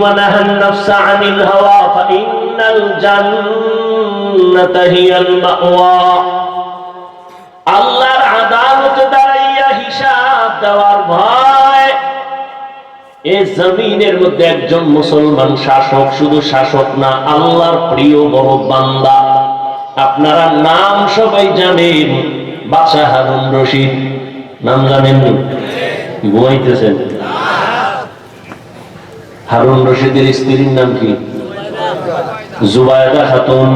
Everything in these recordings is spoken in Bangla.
ونهى النفس عن الهوى فإن الجنة هي المأوى আল্লাহর আদালত দাঁড়াইয়া হিসাব দেওয়ার ভয় এ জমিনের মধ্যে একজন মুসলমান শাসক শুধু শাসক না আল্লাহর প্রিয় বড় বান্দা আপনারা নাম সবাই জানেন বাদশাহ হারুন রশিদ নাম জানেন ঘুমাইতেছেন হারুন রশিদের স্ত্রীর নাম কি? জুবায়দা খাতুন।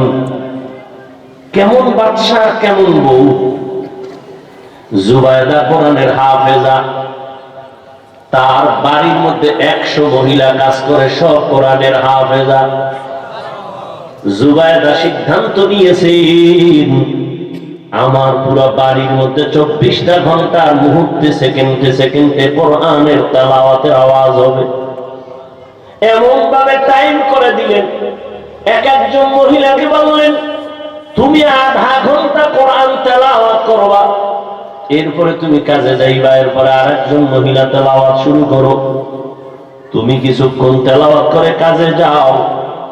কেমন বাদশাহ, কেমন বউ? জুবায়দা কোরআনের হাফেজা। তার বাড়ির মধ্যে একশো মহিলা কাজ করে, সব কোরআনের হাফেজা। জুবায়দা সিদ্ধান্ত নিয়েছেন, আমার পুরো বাড়ির মধ্যে চব্বিশটা ঘণ্টার মুহূর্তে সেকেন্ডে সেকেন্ডে কোরআনের তালাওয়াতের আওয়াজ হবে। এমন ভাবে টাইম করে দিলেন। এক একজন মহিলাকে বললেন, তুমি আধা ঘণ্টা কোরআন তেলাওয়াত করবা। এরপরে তুমি কাজে যাইবা, এরপরে আরেকজন মহিলা তেলাওয়াত শুরু করো। তুমি কিছুক্ষণ তেলাওয়াত করে কাজে যাও,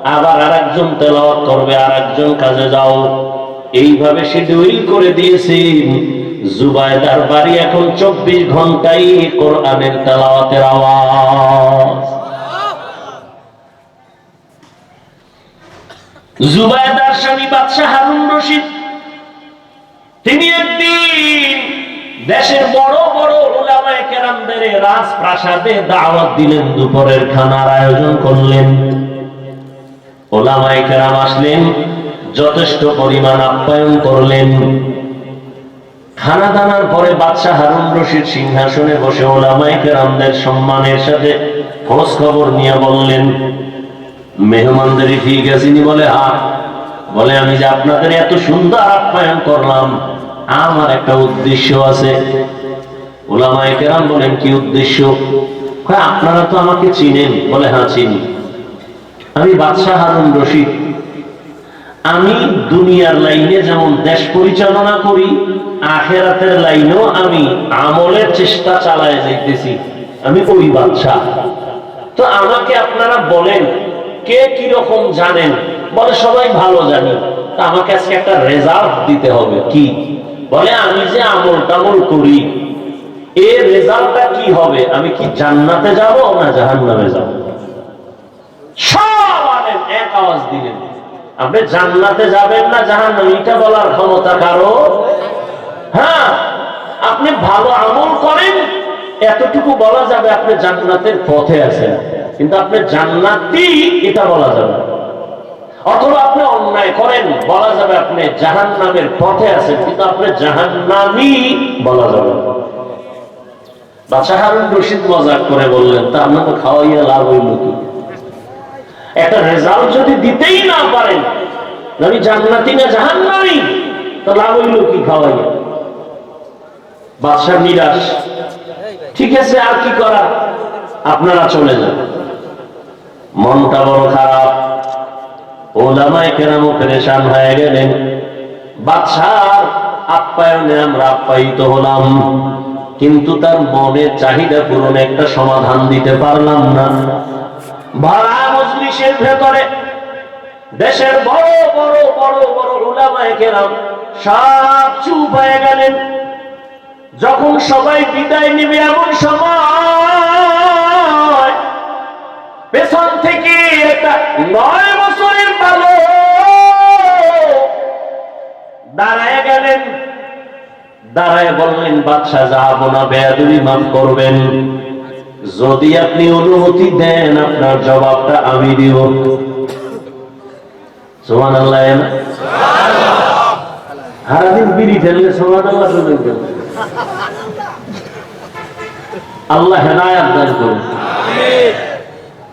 আবার আরেকজন তেলাওয়াত করবে, আরেকজন কাজে যাও। এইভাবে শিডিউল করে দিয়েছেন। জুবায়দার বাড়ি এখন চব্বিশ ঘন্টাই কোরআনের তেলাওয়াতের আওয়াজ। জুবায়দার স্বামী বাদশাহ হারুন রশিদ। তিনি একদিন দেশের বড় বড় ওলামায়ে কেরামদের দাওয়াত দিলেন, দুপুরের খানার আয়োজন করলেন। ওলামায়ে কেরাম আসলেন, যথেষ্ট পরিমাণ আপ্যায়ন করলেন। খানা দানার পরে বাদশাহ হারুন রশিদ সিংহাসনে বসে ওলামায়ে কেরামদের সম্মানের সাথে খোঁজ খবর নিয়ে বললেন মেহমানদের ঠিক আছিনি বলে, হা। বলে, আমি যে আপনাদের এত সুন্দর আপ্যায়ন করলাম, আমার একটা উদ্দেশ্য আছে। বলেন, কি উদ্দেশ্য? আপনারা তো আমাকে চিনেন। বলে হ্যাঁ চিনি। আমি বাদশাহ হারুন রশিদ। আমি দুনিয়ার লাইনে যেমন দেশ পরিচালনা করি, আখেরাতের লাইনেও আমি আমলের চেষ্টা চালায় যাইতেছি। আমি ওই বাদশাহ। তো আমাকে আপনারা বলেন কে কি রকম জানেন? বলে, সবাই ভালো জানি। তা আমাকে আজকে একটা রেজাল্ট দিতে হবে। কি? বলে, আমি যে আমল টামল করি এর রেজাল্টটা কি হবে? আমি কি জান্নাতে যাব না জাহান্নামে যাব? সব আলেম এক আওয়াজ দিলেন। আপনি জান্নাতে যাবেন না জাহান্নামে? এটা বলার ক্ষমতা কারও? হ্যাঁ আপনি ভালো আমল করেন, এতটুকু বলা যাবে আপনি জান্নাতের পথে আছেন। কিন্তু আপনি জান্নাতি, এটা বলা যাবে। অথবা আপনি অন্যায় করেন, বলা যাবে আপনি জাহান নামের পথে আছেন, কিন্তু আপনি জাহান নামি বলা যাবে। বাদশাহ হারুন রশিদ মজাক করে বললেন, তা আপনাকে খাওয়াইয়া লাভ হইল কি? একটা রেজাল্ট যদি দিতেই না পারেন আমি জান্নাতি না জাহান নামি তো লাভ হইল কি খাওয়াইয়া? বাদশাহ নিরাশ। ঠিক আছে, আর কি করা? আপনারা চলে যান। মনটা বড় খারাপ। ওলামায় কেরামও পেরেশান হয়ে গেলেন। বাদশার আপ্যায়নে আমরা আপ্যায়িত হলাম। কিন্তু তার মনের চাহিদা পূরণে একটা সমাধান দিতে পারলাম না। ভাড়া মজলিসের ভেতরে দেশের বড় বড় বড় বড় ওলামায় কেরাম সব চুপ হয়ে গেলেন। যখন সবাই বিদায় নেবে এমন সময় পেছন থেকে একটা নয় বছরের বালক দাঁড়ায় গেলেন। দাঁড়ায় বললেন বাদশাহ যাব না বেয়াদুরি মাফ করবেন। যদি আপনি অনুমতি দেন আপনার জবাবটা আমি দিব। সোমান আল্লাহ সারাদিন বিড়ি ফেললে সোমান আল্লাহ শুনবেন? আল্লাহ হেদায়াত দান করুন।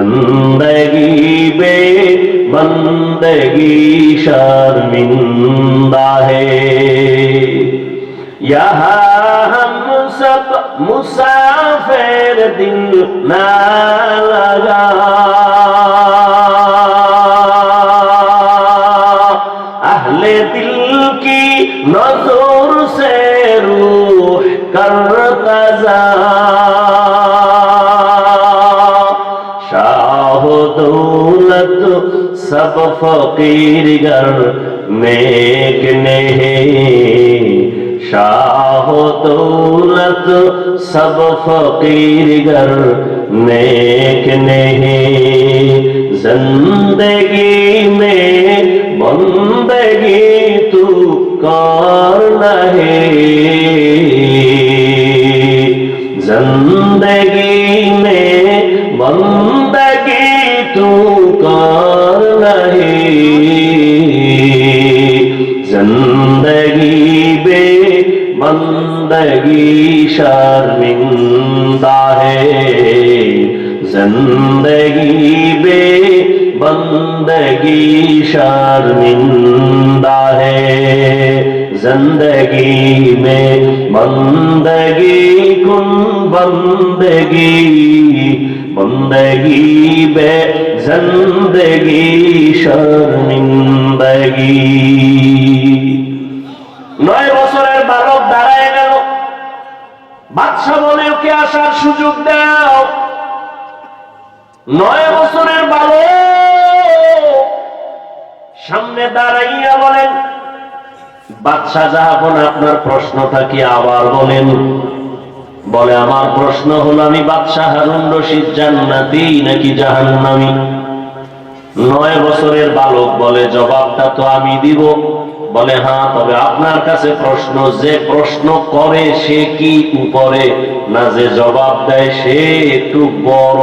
जिंदगी बे बंदगी शर्मिंदा है यहाँ हम सब मुसाफिर दिल ना लगा सब फकीर घर नेक नहीं शाह दौलत सब फकीर घर नेक नहीं जिंदगी में बंदगी तू कर नहीं जिंदगी में बंदगी नहीं ज़िंदगी बे बंदगी शर्मिंदा है ज़िंदगी बे बंदगी शर्मिंदा है ज़िंदगी में बंदगी कुन बंदगी बंदगी बे জন্দগি শর্মিন্দগি নয় বছরের বালক দাঁড়ায় গেল। বাদশাহ বলে, ওকে আসার সুযোগ দাও। নয় বছরের বালক সামনে দাঁড়াইয়া বলেন, বাদশাহ জাহাবন আপনার প্রশ্ন কি আবার বলেন? বলে, আমার প্রশ্ন হলো, আমি বাদশাহ, হারুন রশিদ জান্নাতি নাকি জাহান্নামী? নয় বছরের বালক বলে, জবাবটা তো আমি দিব। বলে হ্যাঁ তবে আপনার কাছে প্রশ্ন, যে প্রশ্ন করে সে কি উপরে? না, যে জবাব দেয় সে একটু বড়।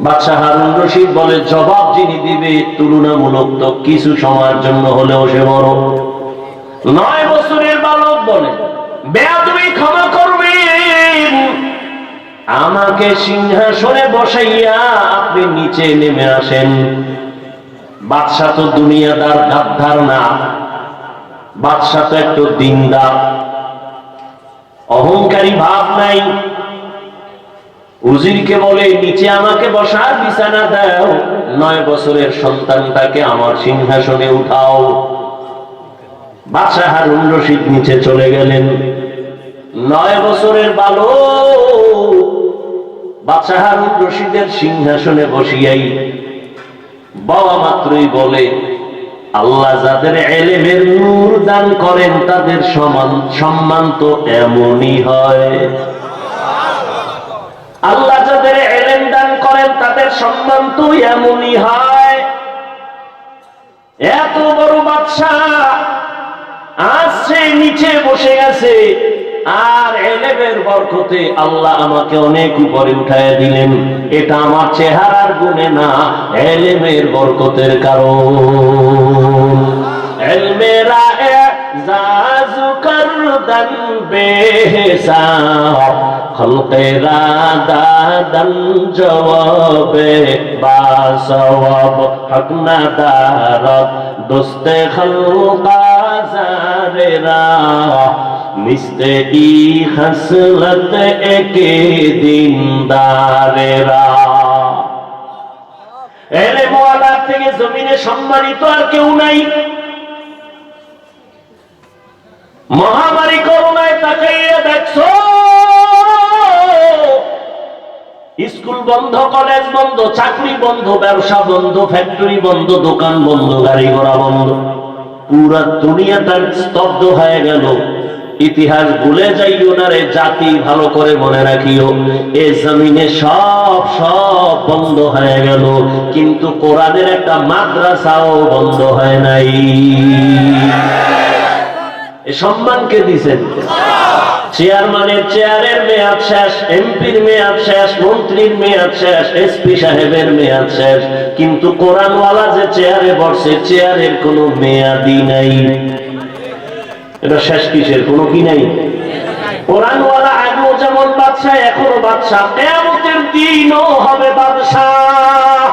বাদশাহ হারুন রশিদ বলে, জবাব যিনি দিবে তুলনামূলক তো কিছু সময়ের জন্য হলেও সে বড়। নয় বছরের বালক বলে ক্ষমা আমাকে সিংহাসনে বসাইয়া আপনি নিচে নেমে আসেন। বাদশাহ তো দুনিয়াদার গাদ্দার না। বাদশাহ তো একটু দিনদার। অহংকারী ভাব নাই। উজিরকে বলে, নিচে আমাকে বসার বিছানা দাও। নয় বছরের সন্তানটাকে আমার সিংহাসনে উঠাও। বাদশাহ হারুন রশিদ নিচে চলে গেলেন। নয় বছরের বালক বাদশাহ রশিদের সিংহাসনে বসিয়াই বাবা মাত্রই বলে, আল্লাহ যাদের এলেমের নূর দান করেন, তাদের সমান সম্মান তো এমনই হয়। আল্লাহ যাদের এলেম দান করেন, তাদের সম্মান তো এমনই হয়। এত বড় বাদশাহ আসছে নিচে বসে আছে। আর এলেমের বরকতে আল্লাহ আমাকে অনেক উপরে উঠায় দিলেন। এটা আমার চেহারার গুণে না, এলেমের বরকতের কারণ। এলমেরা করদন বেহিসাব, খলকেরা দোস্তে খলকা মিস্তে ই হসলত একে দিনদারেরা। এলে মোয়ালার থেকে জমিনে সম্মানিত আর কেউ নাই। মহামারী করোনায় তাকাইয়া দেখছ? স্কুল বন্ধ, কলেজ বন্ধ, চাকরি বন্ধ, ব্যবসা বন্ধ, ফ্যাক্টরি বন্ধ, দোকান বন্ধ, গাড়ি ঘোড়া বন্ধ। পুরা দুনিয়াটা স্তব্ধ হয়ে গেল। ইতিহাস ভুলে যাইও না রে, জাতি ভালো করে মনে রাখিও। এ জমিনে সব সব বন্ধ হয়ে গেল, কিন্তু কোরআনের একটা মাদ্রাসাও বন্ধ হয় নাই। সম্মানকে দিছেন? চেয়ারম্যানের চেয়ারের মেয়াদ শেষ, এমপির মেয়াদ শেষ, মন্ত্রীর মেয়াদ শেষ, এসপি সাহেবের মেয়াদ শেষ, কিন্তু কোরআনওয়ালা যে চেয়ারে বসে, চেয়ারের কোনো মেয়াদি নাই। এটা শেষ কিসের? কোনো কি নাই? কোরআনওয়ালা আগেও যেমন বাদশাহ, এখনও বাদশাহ। কেমতের দিনও হবে বাদশাহ।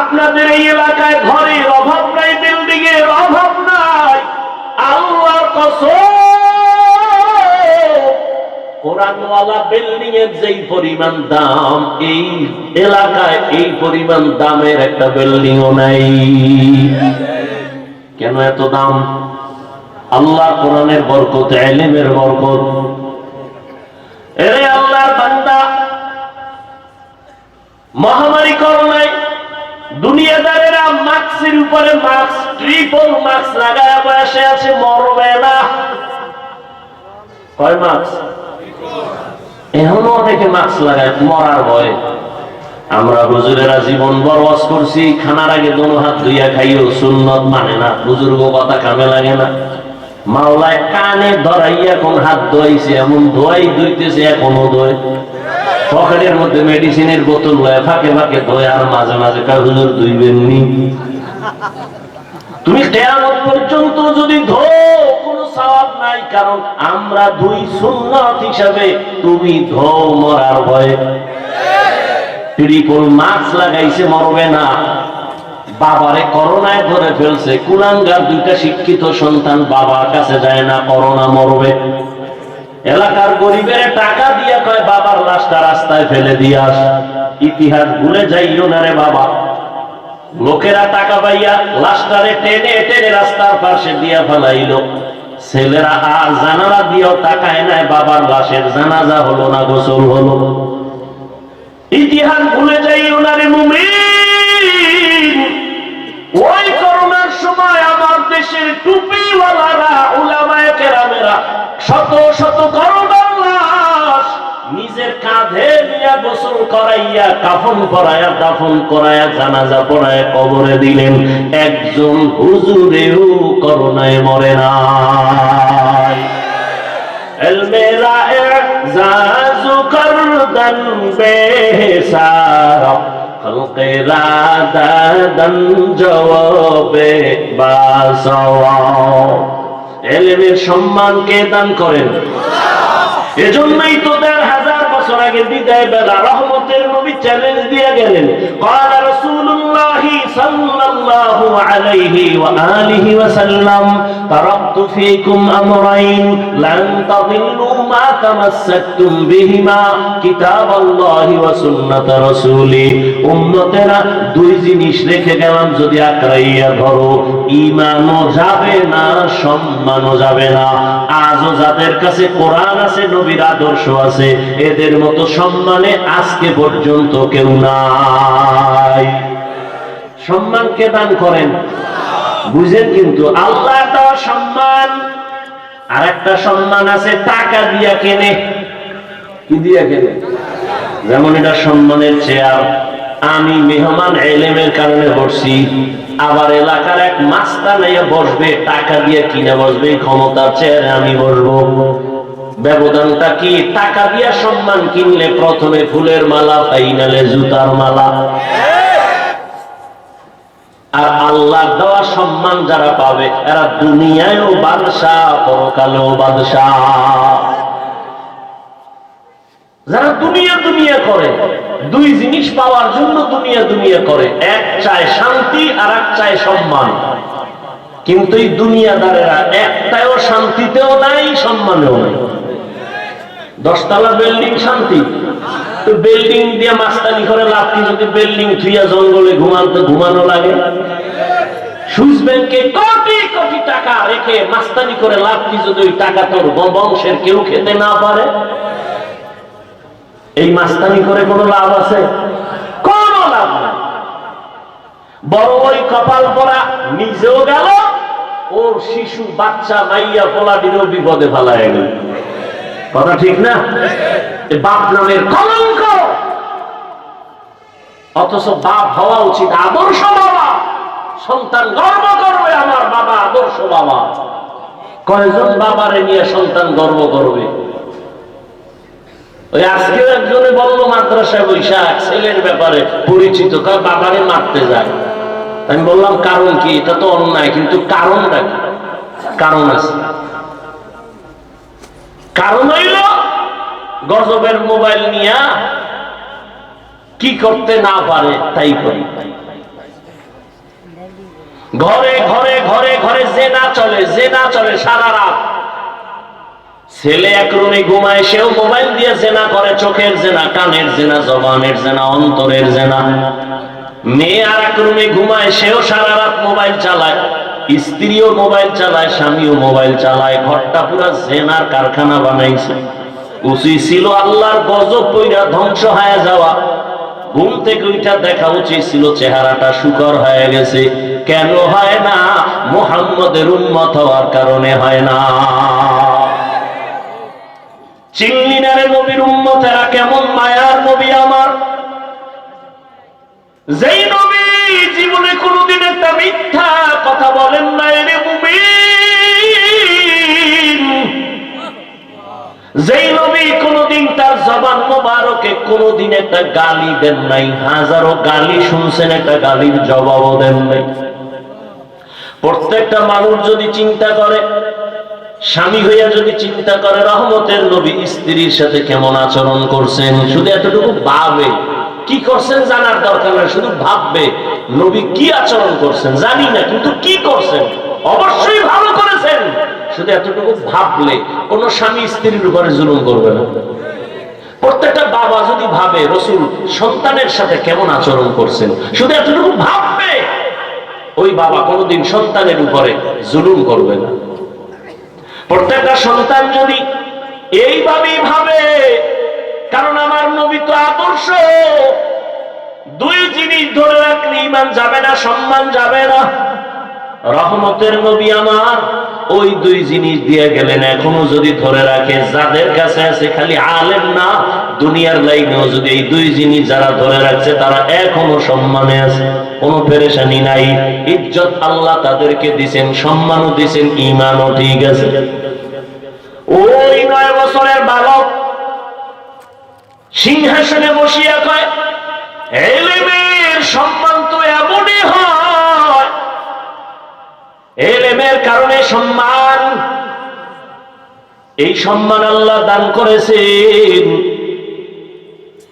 আপনাদের এই এলাকায় ঘরের অভাব নাই বিল্ডিং এর অভাব নাই। আল্লাহর কোরআনওয়ালা বিল্ডিং এর যেই পরিমাণ দাম, এই এলাকায় এই পরিমাণ দামের একটা বিল্ডিংও নাই। কেন এত দাম? আল্লাহ কোরআনের বরকত, এলেমের বরকত। এরে আল্লাহর বান্দা, মহামারী করোনায় দুনিয়াদারেরা মাস্কের উপরে মাস্ক ট্রিপল মাস্ক লাগায় বসে আছে, মরবে না। কয় মাস্ক? এখনও অনেকে মাস্ক লাগায়, মরার ভয়ে। আমরা হুজুরেরা জীবন বরবাস করছি, খানার আগে দোনো হাত ধুইয়া খাইও, সুন্নত মানে না। বুজুর্গ কথা কামে লাগে না। মাওলায় কানে ধরাইয়া কোন হাত ধোয়াইছে এমন ধোয়াই ধুইতেছে, এখনও ধোয়। পকেটের মধ্যে মেডিসিনের বোতল লয় ফাঁকে ফাঁকে ধোয়, আর মাঝে মাঝে কা হুজুর, ধুইবেন নি? তুমি কেয়ামত পর্যন্ত যদি ধো কোনো সওয়াব নাই, কারণ আমরা দুই সুন্নাত হিসাবে তুমি ধো মরার ভয়ে। ট্রিপল মাস্ক লাগাইছে, মরবে না। বাবারে করোনায় ধরে ফেলছে। কুলাঙ্গার দুইটা শিক্ষিত সন্তান বাবার কাছে যায় না, করোনা মরবে। এলাকার গরিবের টাকা দিয়ে কয়, বাবার লাশটা রাস্তায় ফেলে দিয়ে আস। ইতিহাস ভুলে যাইও না রে বাবা। লোকেরা টাকা পাইয়া লাশটারে টেনে টেনে রাস্তার পাশে দিয়া ফেলাইল। ছেলেরা আর জানালা দিয়েও টাকায় নাই, বাবার লাশের জানাজা হলো না, গোসল হলো। ইতিহাস ভুলে যাই ওনারে মুমিন। ওই করোনার সময় আমার দেশের টুপিওয়ালারা উলামায়ে কেরামেরা শত শত করোনার লাশ নিজের কাঁধে নিয়ে গোসল করাইয়া কাফন করাইয়া দাফন করাইয়া জানাজা পড়ায় কবরে দিলেন একজন হুজুরেও করোনায় মরে নাই الميرا اعزاز كردن بسارة خلق راددن جواب বাসাওয়া এলেমের সম্মানকে দান করেন এজন্যই তো দেড় হাজার বছর আগে বিদায় বেলা রহমতের নবী চ্যালেঞ্জ দিয়ে গেলেন قال رسول الله صلى الله عليه وآله وسلم تركت فيكم أمرين لن تضلوا ما تمسكتم بهما كتاب الله وسنة رسوله উম্মতেরা দুই জিনিস রেখে গেলাম যদি আঁকড়াইয়া ধরো ইমানও যাবে না সম্মানও যাবে না আজও যাদের কাছে কোরআন আছে নবীর আদর্শ আছে এদের মতো সম্মানে আজকে পর্যন্ত কেউ নাই সম্মানকে দান করেন। বুঝেন কিন্তু, আল্লাহ দেওয়া সম্মান আর একটা সম্মান আছে টাকা দিয়া কেনে। কি দিয়া কেনে? যেমন এটা সম্মানের চেয়ার, আমি মেহমান এলেমের কারণে বসছি, আবার এলাকার এক মাস্তা নাইয়া বসবে, টাকা দিয়ে কিনে বসবে, ক্ষমতার চেয়ারে আমি বসবো। ব্যবধানটা কি? টাকা দিয়া সম্মান কিনলে প্রথমে ফুলের মালা, ফাইনালে জুতার মালা। আর আল্লাহ দেওয়া সম্মান যারা পাবে, এরা দুনিয়ায়ও বাদশাহ, পরকালেও বাদশাহ। যারা দুনিয়া দুনিয়া করে, দুই জিনিস পাওয়ার জন্য দুনিয়া দুনিয়া করে, এক চায় শান্তি আর এক চায় সম্মান। কিন্তু এই দুনিয়াদারেরা একটাও শান্তিতেও নাই, সম্মানেও নাই। দশতলা বিল্ডিং শান্তি। তো বিল্ডিং দিয়ে মাস্তানি করে লাভ কি? যদি বিল্ডিং থুইয়া জঙ্গলে ঘুমাতে ঘুমানো লাগে। কোটি কোটি টাকা রেখে মাস্তানি করে লাভ কি? যদি ওই টাকা তোর বংশের কেউ খেতে না পারে? এই মাস্তানি করে কোনো লাভ আছে? কোন লাভ নাই। বড় ওই কপাল পরা নিজেও গেল, ওর শিশু, বাচ্চা, মাইয়া পোলা দিলেও বিপদে ফেলায় গেল। কথা ঠিক না? বাপ নামের কলঙ্ক। অথচ বাপ হওয়া উচিত আদর্শ বাবা। সন্তান গর্ব করবে আমার বাবা, আদর্শ বাবা। কয়জন বাবারে নিয়ে সন্তান গর্ব করবে? ওই আজকেও একজনে বলল, মাদ্রাসায় বৈশাখ, ছেলের ব্যাপারে পরিচিত কার বাবারে মারতে যায়। আমি বললাম, কারণ কি? এটা তো অন্যায়, কিন্তু কারণটা কি? কারণ আছে। কারণ হইল, গজবের মোবাইল নিয়া কি করতে না পারে তাই করি। ঘরে ঘরে ঘরে ঘরে জেনা চলে জেনা চলে সারা রাত। ছেলে এক রুমে ঘুমায়, সেও মোবাইল দিয়ে জেনা করে, চোখের জেনা, কানের জেনা, জবানের জেনা, অন্তরের জেনা। মেয়ে আর এক রুমে ঘুমায়, সেও সারা রাত মোবাইল চালায়। স্ত্রীও মোবাইল চালায়, স্বামীও মোবাইল চালায়, ঘরটা পুরা জেনার কারখানা বানাইছে। উচিত ছিল আল্লাহর গজব পইরা ধ্বংস হয়ে যাওয়া। ঘুম থেকে ওইটা দেখা উচিত ছিল চেহারাটা সুকর হয়ে গেছে। কেন হয় না? মোহাম্মদের উন্মত হওয়ার কারণে হয় না। চিল্লিনারে নবীর উম্মতেরা কেমন মায়ার নবী আমার। যেই নবী জীবনে কোনোদিন একটা মিথ্যা কথা বলেন না এরে মুমিন। যেই নবী কোনোদিন তার জবান মোবারকে কোনোদিন একটা গালি দেন নাই, হাজারো গালি শুনছেন, একটা গালির জবাবও দেন নাই। প্রত্যেকটা মানুষ যদি চিন্তা করে, স্বামী হইয়া যদি চিন্তা করে, রহমতের নবী স্ত্রীর সাথে কেমন আচরণ করছেন? শুধু এতটুকু ভাবে। কি করছেন জানার দরকার নাই, শুধু ভাববে। নবী কি আচরণ করছেন জানি না, কিন্তু কি করছেন? অবশ্যই ভালো করেছেন। শুধু এতটুকু ভাবলে কোন স্বামী স্ত্রীর উপরে জুলুম করবে না। প্রত্যেকটা বাবা যদি ভাবে, রসুল সন্তানের সাথে কেমন আচরণ করছেন? শুধু এতটুকু ভাববে, ওই বাবা কোনোদিন সন্তানের উপরে জুলুম করবে না। প্রত্যেকটা সন্তান যদি এইভাবেই ভাবে, কারণ আমার নবী তো আদর্শ, দুই জিনিস ধরে ইমান যাবে না, সম্মান যাবে না। রহমতের নবী আমার, ওই দুই জিনিস দিয়ে গেলেন। এখনও যদি ধরে রাখে, যাদের কাছে আছে খালি আলেম না, দুনিয়ার লাইনেও যদি এই দুই জিনিস যারা ধরে রাখছে, তারা এখনও সম্মানে আছে, কোনো পেরেশানি নাই। ইজ্জত আল্লাহ তাদেরকে দিছেন, সম্মানও দিছেন ইমানও ঠিক আছে। ওই নয় বছরের বালক সিংহাসনে বসিয়া কয় সম্মান এমনই হয়। কারণে সম্মান। এই সম্মান আল্লাহ দান করেছেন।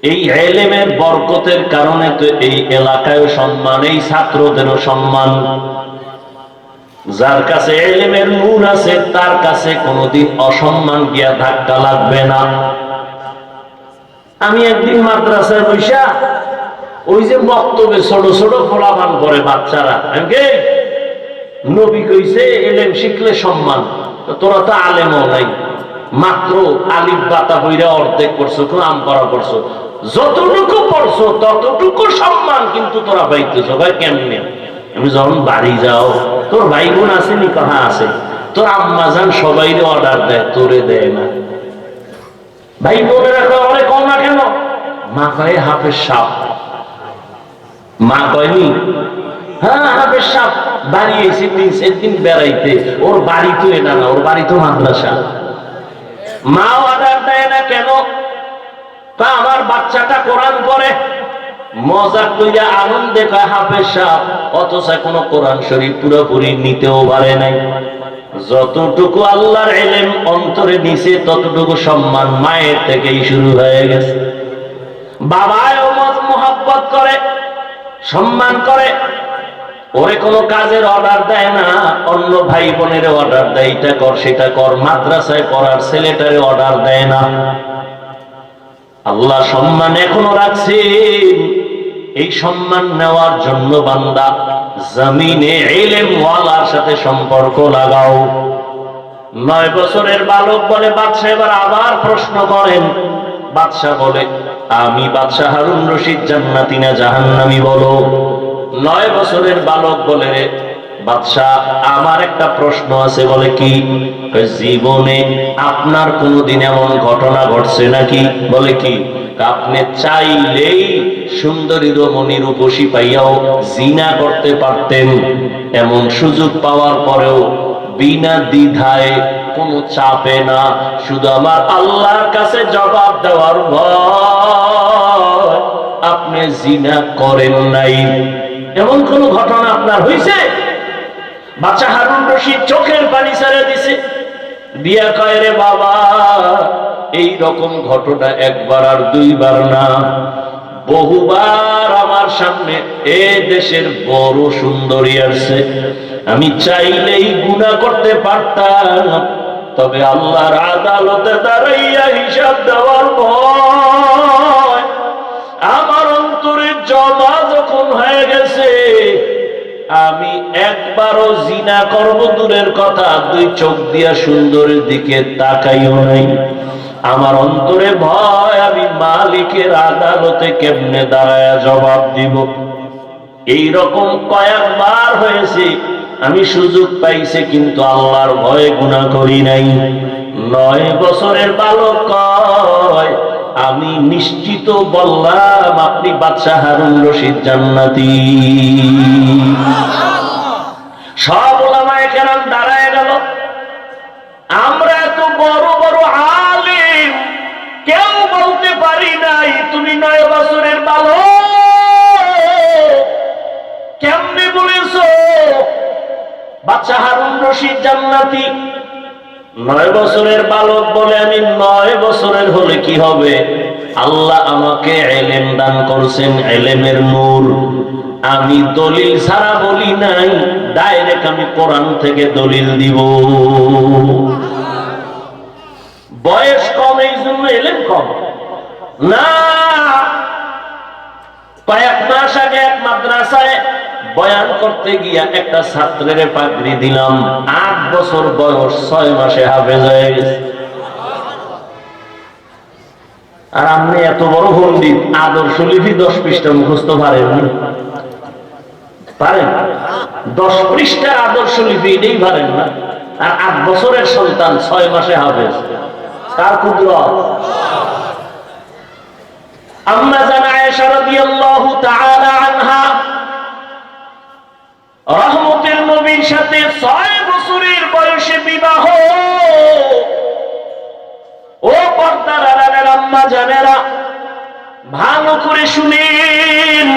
এই এলেমের বরকতের কারণে তো এই এলাকায় সম্মান, এই ছাত্রদেরও সম্মান। যার কাছে এলেমের মূল আছে, তার কাছে কোনোদিন অসম্মান গিয়া ধাক্কা লাগবে না। আমি একদিন মাদ্রাসায় বৈশা ওই যে বক্তব্যে ছোট ছোট ফলাফান করে বাচ্চারা নবী কইছে, এলেম শিখলে সম্মান। তোরা তো আলেমও নাই। মাত্র আলিফ বাতা বইরা অর্ধেক করছ আম করা করছ যতটুকু পড়ছো, ততটুকু সম্মান কিন্তু তোরা পাইতেছো। ভাই, কেমনে? আমি যখন বাড়ি যাও, তোর ভাই বোন আছে নি? কাহা আছে? তোর আম্মা যান, সবাই অর্ডার দেয়, তোরে দেয় না। ভাই বোনেরা কয়, অনেক কম না কেন? মাথায় হাফের সাপ। মা কয়নি? হ্যাঁ হাফের সাপ বাড়ি তিন চার দিন বেড়াইতে। ওর বাড়ি তো এটা না, ওর বাড়ি তো মাদ্রাসা। মা অর্ডার দেয় না কেন? তা আমার বাচ্চাটা কোরআন পড়ে। মজা কইরা আনন্দে কয়, হাফেজ সাহ অথচ কোনো কোরআন শরীফ পুরোপুরি নিতেও পারে নাই। যতটুকু আল্লাহর এলেম অন্তরে নিছে, ততটুকু সম্মান মায়ের থেকেই শুরু হয়ে গেছে। বাবাও মোহাব্বত করে। সম্মান করে। ওরে কোনো কাজের অর্ডার দেয় না, অন্য ভাই বোনের অর্ডার দেয়, এটা কর, সেটা কর, মাদ্রাসায় পড়ার ছেলেটারে অর্ডার দেয় না। আল্লাহ সম্মান এখনও রাখছেন এই সম্মান নেওয়ার জন্য বান্দা জমিনে এলেম ওয়ালার সাথে সম্পর্ক লাগাও। নয় বছরের বালক বলে বাদশাহ এবার আবার প্রশ্ন করেন বাদশাহ বলে, আমি বাদশাহ হারুন রশিদ জান্নাতি না জাহান্নামি বলো? নয় বছরের বালক বলে রে বাদশাহ, আমার একটা প্রশ্ন আছে। বলে কি? জীবনে আপনার কোনোদিন এমন ঘটনা ঘটছে নাকি? বলে কি? আপনি চাইলেই সুন্দরী রমণী রূপসী পাইয়াও জিনা করতে পারতেন। এমন সুযোগ পাওয়ার পরেও বিনা দ্বিধায় কোনো চাপে না। শুধু আমার আল্লাহর কাছে জবাব দেওয়ার আপনি জিনা করেন নাই। এমন কোন ঘটনা আপনার হয়েছে বাচ্চা হারুন রশিদ চোখের পানি ছেড়ে দিছে। দিয়া কয়, রে বাবা, এই রকম ঘটনা একবার আর দুইবার না। বহুবার আমার সামনে এ দেশের বড় সুন্দরী আসছে। আমি চাইলেই গুণা করতে পারতাম। তবে আল্লাহর আদালতে দাঁড়াইয়া হিসাব দেওয়ার ভয়। আমার অন্তরে জমা যখন হয়ে গেছে, আমি একবারও জিনা করব দূরের কথা, দুই চোখ দিয়া সুন্দরের দিকে তাকাইও নাই। আমার অন্তরে ভয়, আমি মালিকের আদালতে কেমনে দাঁড়ায় জবাব দিব? এই রকম কয়েকবার হয়েছে আমি সুযোগ পাইছে কিন্তু আল্লাহর ভয়ে গুণা করি নাই। নয় বছরের বালক কয়, আমি নিশ্চিত বললাম, আপনি বাচ্চা হারুন রশিদ জান্নাতি। সব ওলামায় কেরাম দাঁড়ায় গেল। আমরা এত বড় বড় আলিম, কেউ বলতে পারি নাই, তুমি নয় বছরের বালক বাচ্চা হারুন রশিদ জান্নাতি। নয় বছরের বালক বলে আমি নয় বছরের হলে কি হবে? আল্লাহ আমাকে এলেম দান করছেন, এলেমের নূর। আমি দলিল ছাড়া বলি নাই, ডাইরেক্ট আমি কোরআন থেকে দলিল দিব। বয়স কম এই জন্য এলেম কম। না কয়েক মাস আগে এক মাদ্রাসায় বয়ান করতে গিয়া একটা ছাত্রের পাগড়ি দিলাম। আট বছর বয়স, ছয় মাসে হাফেজ হয়ে গেছে। আর আপনি এত বড় পণ্ডিত, আদর্শ লিপি দশ পৃষ্ঠা মুখস্থ পারেন পারেন? দশ পৃষ্ঠার আদর্শ লিপি এটাই পারেন না। আর আট বছরের সন্তান, ছয় মাসে হাফেজ। কার ক্ষুদ্র আম্মা জানা আয়েশা রাদিয়াল্লাহু তাআলা আনহা, রহমতের নবীর সাথে ছয় বছরের বয়সে বিবাহ। ও পর্দার আড়ালের আম্মা জানেরা, ভালো করে শুনেন।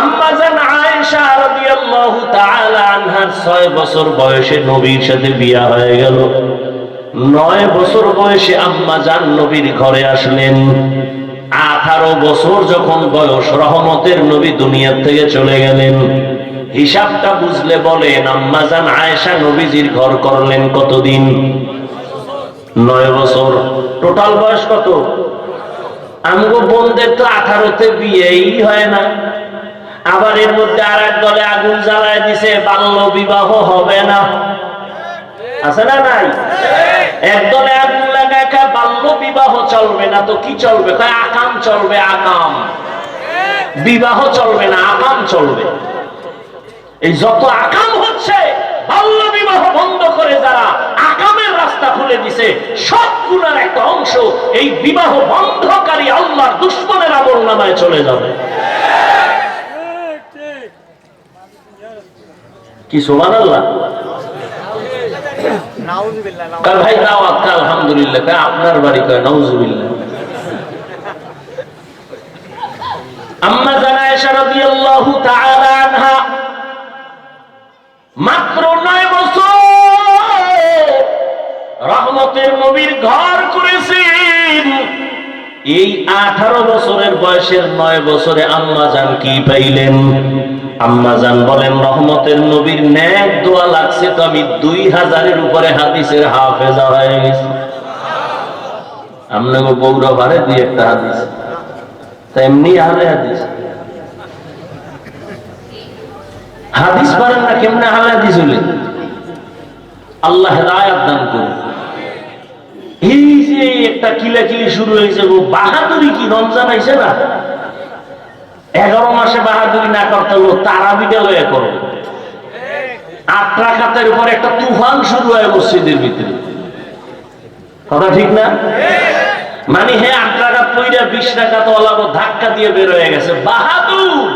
আম্মা জান আয়েশা রাদিয়াল্লাহু তাআলা আনহার ছয় বছর বয়সে নবীর সাথে বিয়া হয়ে গেল। নয় বছর বয়সে আম্মা জান নবীর ঘরে আসলেন। আঠারো বছর যখন বয়স, রহমতের নবী দুনিয়ার থেকে চলে গেলেন। হিসাবটা বুঝলে বলেন, আম্মা জান আয়েশা নবীজির ঘর করলেন কতদিন? নয় বছর। টোটাল বয়স কত? আমগো বোনদের তো আঠারোতে বিয়েই হয় না। আবার এর মধ্যে আর এক দলে আগুন জ্বালায় দিছে, বাল্য বিবাহ হবে না। আছে না নাই? একদলে আগুন চলবে না তো কি চলবে? আকাম চলবে, আকাম। বিবাহ চলবে না, আকাম চলবে। এই যত আকাম হচ্ছে, বাল্য বিবাহ বন্ধ করে যারা আকামের রাস্তা খুলে দিছে একটা অংশ এই বিবাহ বন্ধকারী আল্লাহর দুশ্মনের নামায় চলে যাবে। কি সোমান আল্লাহ ভাই দাওয়াত কা আলহামদুলিল্লাহ। আপনার বাড়ি কয়? নাউজুবিল্লাহ। আম্মা জানা আয়েশা রাদিয়াল্লাহু তাআলা আনহা মাত্র নয় বছর রহমতের নবীর ঘর করেছেন। এই আঠারো বছরের বয়সের নয় বছরে আম্মা জান কি পাইলেন? আম্মা জান বলেন, রহমতের নবীর ন্যাক দোয়া লাগছে তো আমি দুই হাজারের উপরে হাদিসের হাফেজা হয়ে গেছি। আপনাকে বৌরা ভারে দুই একটা হাদিস। তা এমনি হাদিস। হাদিস পারেন না, কেমনে আহলে হাদিস হলে আল্লাহ হেদায়াত দান করুন। এই যে একটা কিলাকিলি শুরু হয়েছে গো, বাহাদুরি কি, রমজান আইছে না? এগারো মাসে বাহাদুরি না করতে হলো তারা বিটা লয়ে করো। আট রাখাতের উপর একটা তুফান শুরু হয় মসজিদের ভিতরে। কথা ঠিক না? মানে হ্যাঁ আট রাখাত পইরা বিশ রাখাত ওলাবো ধাক্কা দিয়ে বের হয়ে গেছে। বাহাদুর!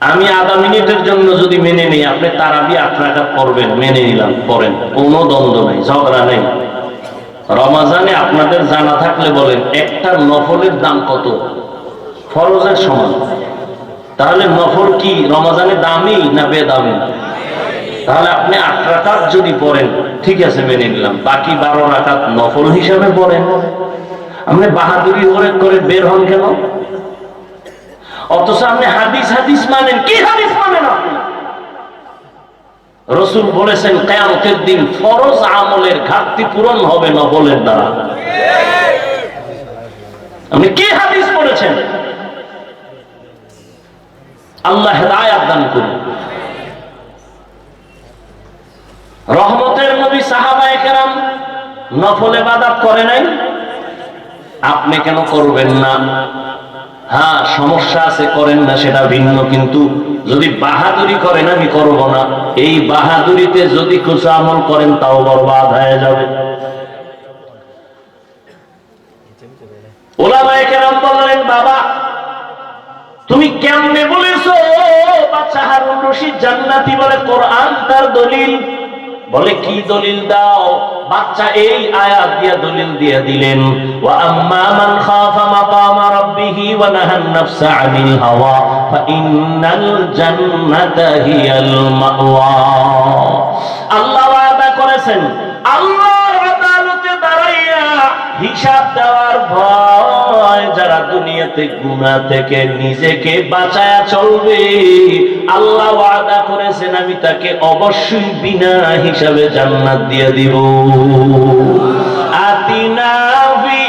আমি আধা মিনিটের জন্য যদি মেনে নিই, আপনি তারাবি আট রাখাত পড়বেন, মেনে নিলাম করেন কোনো দ্বন্দ্ব নেই, ঝগড়া নেই। রমাজানে আপনাদের জানা থাকলে বলেন, একটা নফলের দাম কত? ফরজের সমান। তাহলে নফল কি? রমাজানে দামি না বেদামি? তাহলে আপনি আট রাকাত যদি পড়েন, ঠিক আছে, মেনে নিলাম। বাকি বারো রাকাত নফল হিসাবে পড়েন। আপনি বাহাদুরি করে করে বের হন কেন? অথচ আপনি হাদিস হাদিস মানেন। কি হাদিস মানেন আপনি? রসুল বলেছেন, কেয়ামতের দিন ফরজ আমলের ঘাটতি পূরণ হবে নফলের দ্বারা। আপনি কি হাদিস পড়েছেন? আল্লাহ হেদায়াত দান করুন রহমতের নবী সাহাবায়ে কেরাম নফলে বাদাত করে নাই। আপনি কেন করবেন না? হ্যাঁ সমস্যা আছে, করেন না, সেটা ভিন্ন, কিন্তু যদি বাহাদুরি করেন, আমি করব না। এই বাহাদুরিতে যদি কিছু আমল করেন, তাও বরবাদ হয়ে যাবে। ওলামায়ে কেরাম বললেন, বাবা তুমি কেমনে বলেছ? বাচ্চা হারুন রশিদ জান্নাতি বলে কোরআন তার দলিল। বলে, কি দলিল দাও? বাচ্চা এই আয়াত দিয়া দলিল দিয়া দিলেন, ওয়া আম্মা মান খাফা মাকামা রাব্বিহি ওয়া নাহান নাফসা আনিল হাওয়া, ফা ইন্নাল জান্নাতা হিয়াল মাওয়া। আল্লাহ ওয়াদা করেছেন, আল্লাহর আদালতে দাঁড়াইয়া হিসাব দেওয়ার ভয় যারা দুনিয়াতে গুণা থেকে নিজেকে বাঁচায়া চলবে। আল্লাহ ওয়াদা করেছেন, আমি তাকে অবশ্যই বিনা হিসাবে জান্নাত দিয়ে দিব। আতিনা ফি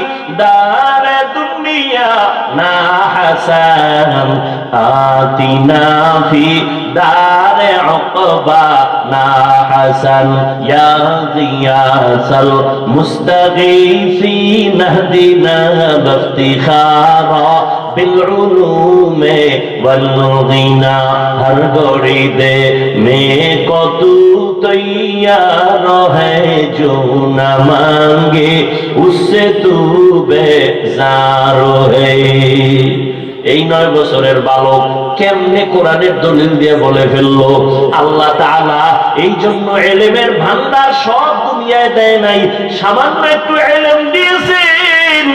দারে দুনিয়া, না حسنا آتنا في دار عقبانا حسن يا غياث المستغيثين اهدنا بافتخارا بالعلوم والغنى ہر گوڑی دے میں کو تو تیار ہے جو نہ مانگے اس سے تو بے زارو ہے এই নয় বছরের বালক কেমনে কোরআনের দলিল দিয়ে বলে ফেলল? আল্লাহ তাআলা এই জন্য এলেমের ভান্ডার সব দুনিয়ায় দেয় নাই, সামান্য একটু এলেম দিয়েছেন।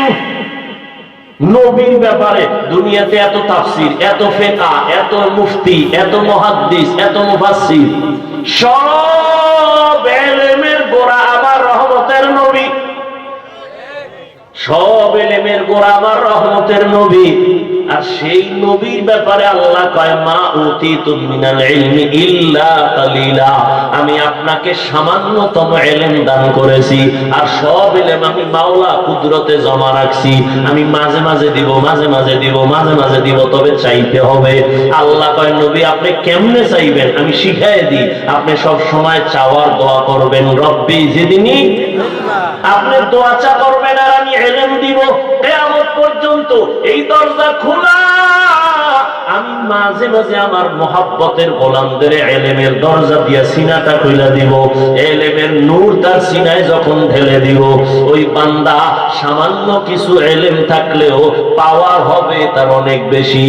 নবীর ব্যাপারে দুনিয়াতে এত তাফসির, এত ফেকা, এত মুফতি, এত মুহাদ্দিস, এত মুফাসসির, সব এলেমের গোড়া আমার রহমতের নবী। সব এলেমের গোড়া আমার রহমতের নবী। আর সেই নবীর ব্যাপারে আল্লাহ কয় মা উতি মিনাল ইলমি ইল্লা কালিলা। আমি আপনাকে সামান্যতম এলেম দান করেছি আর সব এলেম আমি মাওলা কুদরতে জমা রাখছি। আমি মাঝে মাঝে দিব মাঝে মাঝে দিব মাঝে মাঝে দিব তবে চাইতে হবে। আল্লাহ কয় নবী আপনি কেমনে চাইবেন? আমি শিখাই দিই। আপনি সব সময় চাওয়ার দোয়া করবেন। রব্বি যেদিনই আপনি দোয়া চা করবেন আর আমি এলেম পর্যন্ত এই দরজা খোলা। আমি মাঝে মাঝে আমার মহাব্বতের গোলামদের এলেমের দরজা দিয়া সিনাটা খুলে দিব, এলেমের নূর তার সিনায় যখন ঢেলে দিব। ওই পান্দা সামান্য কিছু এলেম থাকলেও পাওয়ার হবে তার অনেক বেশি।